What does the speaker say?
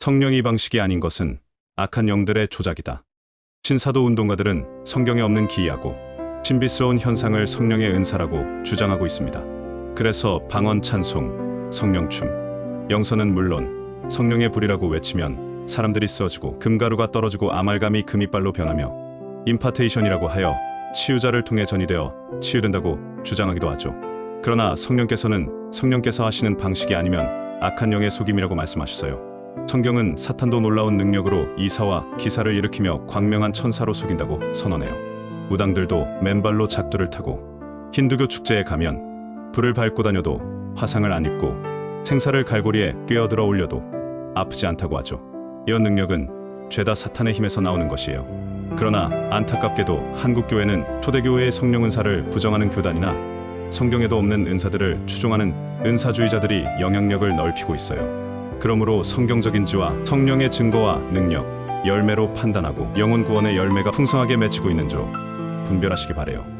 성령이 이 방식이 아닌 것은 악한 영들의 조작이다. 신사도 운동가들은 성경에 없는 기이하고 신비스러운 현상을 성령의 은사라고 주장하고 있습니다. 그래서 방언 찬송, 성령춤, 영선은 물론 성령의 불이라고 외치면 사람들이 쓰러지고 금가루가 떨어지고 아말감이 금이빨로 변하며 임파테이션이라고 하여 치유자를 통해 전이되어 치유된다고 주장하기도 하죠. 그러나 성령께서는 성령께서 하시는 방식이 아니면 악한 영의 속임이라고 말씀하셨어요. 성경은 사탄도 놀라운 능력으로 이사와 기사를 일으키며 광명한 천사로 속인다고 선언해요. 무당들도 맨발로 작두를 타고 힌두교 축제에 가면 불을 밟고 다녀도 화상을 안 입고 생사를 갈고리에 꿰어들어 올려도 아프지 않다고 하죠. 이런 능력은 죄다 사탄의 힘에서 나오는 것이에요. 그러나 안타깝게도 한국 교회는 초대교회의 성령 은사를 부정하는 교단이나 성경에도 없는 은사들을 추종하는 은사주의자들이 영향력을 넓히고 있어요. 그러므로 성경적인지와 성령의 증거와 능력, 열매로 판단하고 영혼 구원의 열매가 풍성하게 맺히고 있는 줄 분별하시기 바래요.